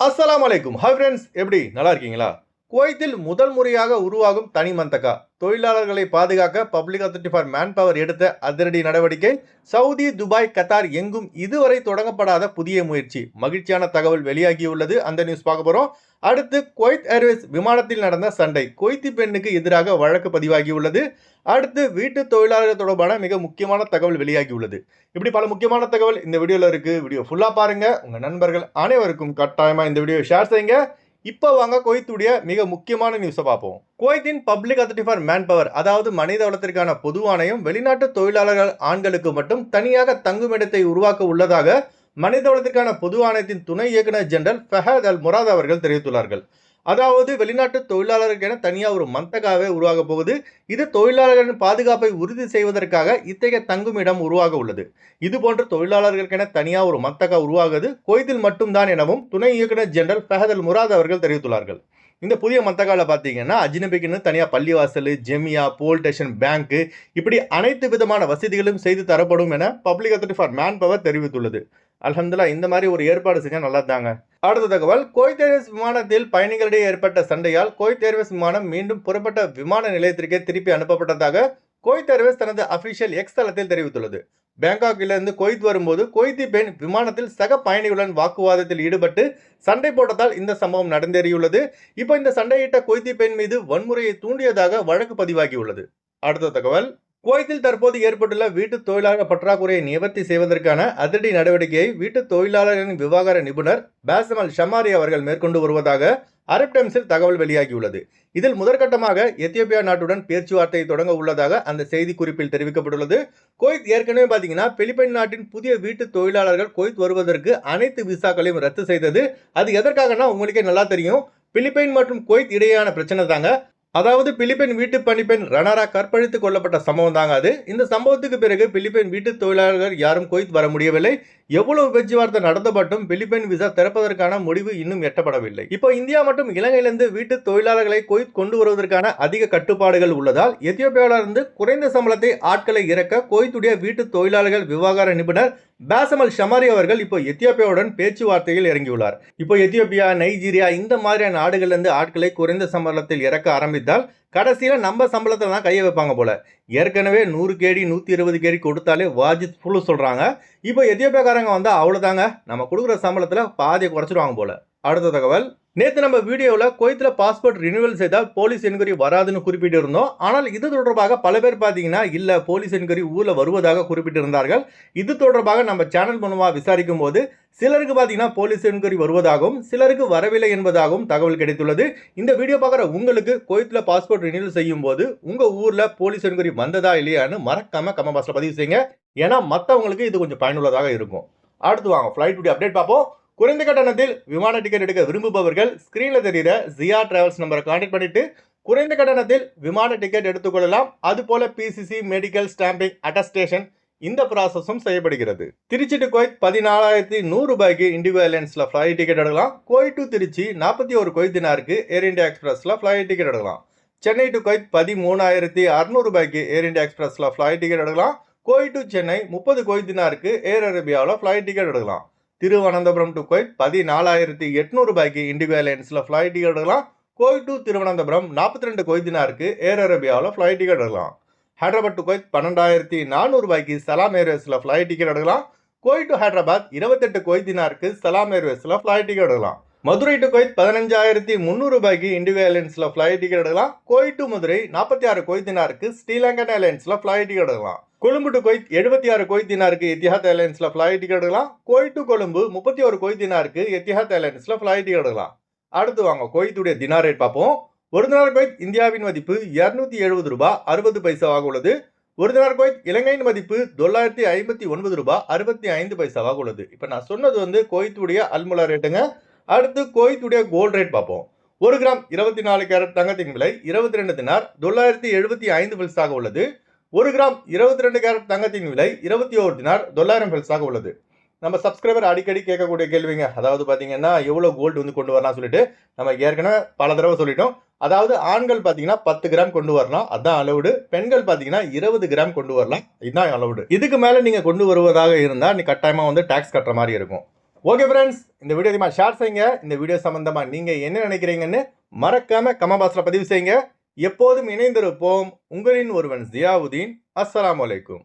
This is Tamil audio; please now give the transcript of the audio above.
அஸ்லாம் அலைக்கும் ஹாய் ஃப்ரெண்ட்ஸ் எப்படி? நல்லா இருக்கீங்களா? குவைத்தில் முதல் முறையாக உருவாகும் தனி மந்தகா. தொழிலாளர்களை பாதுகாக்க public authority for manpower எடுத்த அதிரடி நடவடிக்கை சவுதி துபாய் கத்தார் எங்கும் இதுவரை தொடங்கப்படாத புதிய முயற்சி. மகிழ்ச்சியான தகவல் வெளியாகியுள்ளது. அந்த நியூஸ் பார்க்க போகிறோம் அடுத்து குவைத் ஏர்வேஸ் விமானத்தில் நடந்த சண்டை. குவைத்தி பெண்ணுக்கு எதிராக வழக்கு பதிவாகியுள்ளது. அடுத்து வீட்டு தொழிலாளர்கள் தொடர்பான மிக முக்கியமான தகவல் வெளியாகியுள்ளது. இப்படி பல முக்கியமான தகவல் இந்த வீடியோவில் இருக்குது வீடியோ ஃபுல்லாக பாருங்கள் உங்கள் நண்பர்கள் அனைவருக்கும் கட்டாயமாக இந்த வீடியோ ஷேர் செய்யுங்க. இப்போ வாங்க குவைத்துடைய மிக முக்கியமான நியூஸை பார்ப்போம். குவைத்தின் public authority for manpower அதாவது மனித வளத்திற்கான பொது ஆணையம் வெளிநாட்டு தொழிலாளர்கள் ஆண்களுக்கு மட்டும் தனியாக தங்குமிடத்தை உருவாக்க உள்ளதாக மனித வளத்திற்கான பொது ஆணையத்தின் துணை இயக்குனர் ஜெனரல் ஃபஹத் அல் முராத் அவர்கள் தெரிவித்துள்ளார்கள். அதாவது வெளிநாட்டு தொழிலாளர்களுக்கென தனியாக ஒரு மந்தகாவே உருவாக போகுது. இது தொழிலாளர்களின் பாதுகாப்பை உறுதி செய்வதற்காக இத்தகைய தங்குமிடம் உருவாக உள்ளது. இது போன்ற தொழிலாளர்களுக்கென தனியாக ஒரு மத்தகா உருவாகுது. கொய்தில் மட்டும்தான் எனவும் துணை இயக்குனர் ஜெனரல் ஃபஹதல் முராத் அவர்கள் தெரிவித்துள்ளார்கள். இந்த புதிய மத்தகாவில் பார்த்தீங்கன்னா அஜினபிக்குன்னு தனியாக பள்ளிவாசல் ஜெமியா போல் ஸ்டேஷன் பேங்க்கு இப்படி அனைத்து விதமான வசதிகளும் செய்து தரப்படும் என public authority for manpower தெரிவித்துள்ளது. அல்ஹம்துல்லா இந்த மாதிரி ஒரு ஏற்பாடு செஞ்சால் நல்லா தாங்க அடுத்த தகவல் கோயத் ஏர்வேஸ் விமானத்தில் பயணிகளிடையே ஏற்பட்ட சண்டையால் கோயத் ஏர்வேஸ் விமானம் மீண்டும் புறப்பட்ட விமான நிலையத்திற்கே திருப்பி அனுப்பப்பட்டதாக கோயத் ஏர்வேஸ் தனது அபிஷியல் எக்ஸ் தளத்தில் தெரிவித்துள்ளது. பேங்காக்கிலிருந்து கொய்த் வரும்போது கொய்தி பெண் விமானத்தில் சக பயணிகளுடன் வாக்குவாதத்தில் ஈடுபட்டு சண்டை போட்டதால் இந்த சம்பவம் நடந்தேறியுள்ளது. இப்போ இந்த சண்டையிட்ட கொய்தி பெண் மீது வன்முறையை தூண்டியதாக வழக்கு பதிவாகியுள்ளது. அடுத்த தகவல் குவைத்தில் தற்போது ஏற்பட்டுள்ள வீட்டு தொழிலாளர் பற்றாக்குறையை நிவர்த்தி செய்வதற்கான அதிரடி நடவடிக்கையை வீட்டு தொழிலாளர்களின் விவகார நிபுணர் பாசமல் ஷமாரி அவர்கள் மேற்கொண்டு வருவதாக அரப் டைம்ஸில் தகவல் வெளியாகியுள்ளது. இதில் முதற்கட்டமாக எத்தியோப்பியா நாட்டுடன் பேச்சுவார்த்தை தொடங்க உள்ளதாக அந்த செய்தி குறிப்பில் தெரிவிக்கப்பட்டுள்ளது. கோயத் ஏற்கனவே பார்த்தீங்கன்னா பிலிப்பைன் நாட்டின் புதிய வீட்டு தொழிலாளர்கள் கோயத் வருவதற்கு அனைத்து விசாக்களையும் ரத்து செய்தது. அது எதற்காகனா உங்களுக்கே நல்லா தெரியும். பிலிப்பைன் மற்றும் குவைத் இடையேயான பிரச்சனை தாங்க. அதாவது பிலிப்பைன் வீட்டு பணிப்பெண் ரனாரா கற்பழித்து கொல்லப்பட்ட சம்பவம் தாங்க அது. இந்த சம்பவத்துக்கு பிறகு பிலிப்பைன் வீட்டு தொழிலாளர்கள் யாரும் குவைத் வர முடியவில்லை. எவ்வளவு பேச்சுவார்த்தை நடந்தப்பட்டும் பிலிப்பைன் விசா திறப்பதற்கான முடிவு இன்னும் எட்டப்படவில்லை. இப்போ இந்தியா மற்றும் இலங்கையிலிருந்து வீட்டு தொழிலாளர்களை குவைத் கொண்டு வருவதற்கான அதிக கட்டுப்பாடுகள் உள்ளதால் எத்தியோப்பியாவிலிருந்து குறைந்த சம்பளத்தை ஆட்களை இறக்க குவைத்துடைய வீட்டு தொழிலாளர்கள் விவகார நிபுணர் பாசமல் ஷமாரி அவர்கள் இப்போ எத்தியோப்பியாவுடன் பேச்சுவார்த்தையில் இறங்கியுள்ளார். இப்போ எத்தியோப்பியா நைஜீரியா இந்த மாதிரியான நாடுகள்லேருந்து ஆட்களை குறைந்த சம்பளத்தில் இறக்க ஆரம்பித்தால் கடைசியில் நம்ம சம்பளத்தில் தான் கையை வைப்பாங்க போல. ஏற்கனவே நூறு கேடி நூற்றி இருபது கேடி கொடுத்தாலே வாஜித் ஃபுல்லு சொல்கிறாங்க இப்போ எத்தியோப்பியாக்காரங்க வந்தால் அவ்வளோதாங்க நம்ம கொடுக்குற சம்பளத்தில் பாதியை குறைச்சிடுவாங்க போல. அடுத்த தகவல். நேற்று நம்ம வீடியோவில் குவைத்தில் பாஸ்போர்ட் ரினியூவல் செய்தால் போலீஸ் என்கொயரி வராதுன்னு குறிப்பிட்டு இருந்தோம் ஆனால் இது தொடர்பாக பல பேர் பார்த்தீங்கன்னா இல்லை போலீஸ் என்கொயரி ஊரில் வருவதாக குறிப்பிட்டிருந்தார்கள். இது தொடர்பாக நம்ம சேனல் மூலமாக விசாரிக்கும் போது சிலருக்கு பார்த்தீங்கன்னா போலீஸ் என்கொயரி வருவதாகவும் சிலருக்கு வரவில்லை என்பதாகவும் தகவல் கிடைத்துள்ளது. இந்த வீடியோ பார்க்குற உங்களுக்கு குவைத்தில் பாஸ்போர்ட் ரினியூவல் செய்யும் போது உங்கள் ஊரில் போலீஸ் என்கொயரி வந்ததா இல்லையான்னு மறக்காம கமெண்ட் பாக்ஸில் பதிவு செய்யுங்க. ஏன்னா மற்றவங்களுக்கு இது கொஞ்சம் பயனுள்ளதாக இருக்கும். அடுத்து வாங்க ஃப்ளைட் அப்டேட் பார்ப்போம். குறைந்த கட்டணத்தில் விமான டிக்கெட் எடுக்க விரும்புபவர்கள் ஸ்க்ரீனில் தெரிகிற ஜியா டிராவல்ஸ் நம்பரை கான்டெக்ட் பண்ணிட்டு குறைந்த கட்டணத்தில் விமான டிக்கெட் எடுத்துக்கொள்ளலாம். அதுபோல பிசிசி மெடிக்கல் ஸ்டாம்பிங் அட்டஸ்டேஷன் இந்த ப்ராசஸும் செய்யப்படுகிறது. திருச்சி டு கோயத் பதினாலாயிரத்தி நூறு ரூபாய்க்கு இண்டிகோ ஏர்லைன்ஸில் ஃப்ளைட் டிக்கெட் எடுக்கலாம். கோயட் டு திருச்சி நாற்பத்தி ஒரு கொய்த் தினாருக்கு ஏர் இந்தியா எக்ஸ்பிரஸில் ஃப்ளைட் டிக்கெட் எடுக்கலாம். சென்னை டு கொய்த் பதிமூணாயிரத்தி அறுநூறு ரூபாய்க்கு ஏர் இந்தியா எக்ஸ்பிரஸில் ஃப்ளைட் டிக்கெட் எடுக்கலாம். கோயட் டு சென்னை முப்பது கொய்த் தினாருக்கு ஏர் அரேபியாவில் ஃப்ளைட் டிக்கெட் எடுக்கலாம். திருவனந்தபுரம் டு கோயிட் பதினாலாயிரத்தி எட்நூறு ரூபாய்க்கு இண்டிகோ ஏர்லைன்ஸில் ஃப்ளைட் டிக்கெட் எடுக்கலாம். கோயட் டு திருவனந்தபுரம் நாற்பத்தி ரெண்டு கொய்தினாருக்கு ஏர் அரேபியாவில் ஃப்ளைட் டிக்கெட் எடுக்கலாம். ஹைதராபாத் டு கோயத் பன்னெண்டாயிரத்தி நானூறு ரூபாய்க்கு சலாம் ஏர்வேஸில் ஃப்ளைட் டிக்கெட் எடுக்கலாம். கோயட் டு ஹைதராபாத் இருபத்தெட்டு கொய்தினாருக்கு சலாம் ஏர்வேஸில் ஃப்ளைட் டிக்கெட் எடுக்கலாம். மதுரை டு கோயத் பதினஞ்சாயிரத்தி முந்நூறு ரூபாய்க்கு இண்டிகோ ஏர்லைன்ஸில் ஃப்ளைட் டிக்கெட் எடுக்கலாம். கோயட் டு மதுரை நாற்பத்தி ஆறு கொய்தினாருக்கு ஸ்ரீலங்கன் ஏர்லைன்ஸில் ஃப்ளைட் டிக்கெட் எடுக்கலாம். கொழும்பு டு கொய்த் எழுபத்தி ஆறு கொய்தினாருக்கு எத்திஹாத் ஏர்லைன்ஸில் ஃப்ளைட் டிக்கெட் எடுக்கலாம். கோயட் டு கொழும்பு முப்பத்தி ஒரு கொய்தினாருக்கு எத்திஹாத் ஏர்லைன்ஸில் ஃப்ளைட் டிக்கெட் எடுக்கலாம். அடுத்து வாங்க கொய்த்துடைய தினார் ரேட் பார்ப்போம். ஒரு தினார் கொய்த் இந்தியாவின் மதிப்பு இரநூத்தி எழுபது ரூபாய் அறுபது பைசாவாக உள்ளது. ஒரு தினார் குவைத் இலங்கையின் மதிப்பு தொள்ளாயிரத்தி ஐம்பத்தி ஒன்பது ரூபாய் அறுபத்தி ஐந்து பைசாவாக உள்ளது. இப்போ நான் சொன்னது வந்து கோயத்துடைய அல்முலா ரேட்டுங்க அடுத்து கோயத்துடைய கோல்ட் ரேட் பார்ப்போம். ஒரு கிராம் இருபத்தி நாலு கேரட் தங்கத்தின் விலை இருபத்தி ரெண்டு தினார் தொள்ளாயிரத்தி எழுபத்தி ஐந்து பைசாக உள்ளது. ஒரு கிராம் இருபத்தி ரெண்டு கேரட் தங்கத்தின் விலை இருபத்தி ஓரு தினார் தொள்ளாயிரம் பெல்ஸாக உள்ளது. நம்ம சப்ஸ்கிரைபர் அடிக்கடி கேட்கக்கூடிய கேள்விங்க. அதாவது பார்த்தீங்கன்னா எவ்வளோ கோல்டு வந்து கொண்டு வரலாம் சொல்லிட்டு நம்ம ஏற்கனவே பல தடவை சொல்லிட்டோம். அதாவது ஆண்கள் பார்த்தீங்கன்னா பத்து கிராம் கொண்டு வரலாம். அதான் அலவுடு பெண்கள் பார்த்தீங்கன்னா இருபது கிராம் கொண்டு வரலாம். இதுதான் அலவுடு இதுக்கு மேலே நீங்கள் கொண்டு வருவதாக இருந்தால் நீ கட்டாயமாக வந்து டேக்ஸ் கட்டுற மாதிரி இருக்கும். ஓகே ஃப்ரெண்ட்ஸ் இந்த வீடியோ அதிகமாக ஷேர் செய்யுங்க. இந்த வீடியோ சம்மந்தமாக நீங்கள் என்ன நினைக்கிறீங்கன்னு மறக்காமல் கமெண்ட் பாக்ஸில் பதிவு செய்யுங்க. எப்போதும் இணைந்திருப்போம் உங்களின் ஒருவன் ஜியாவுதீன். அஸ்லாம் வலைக்கும்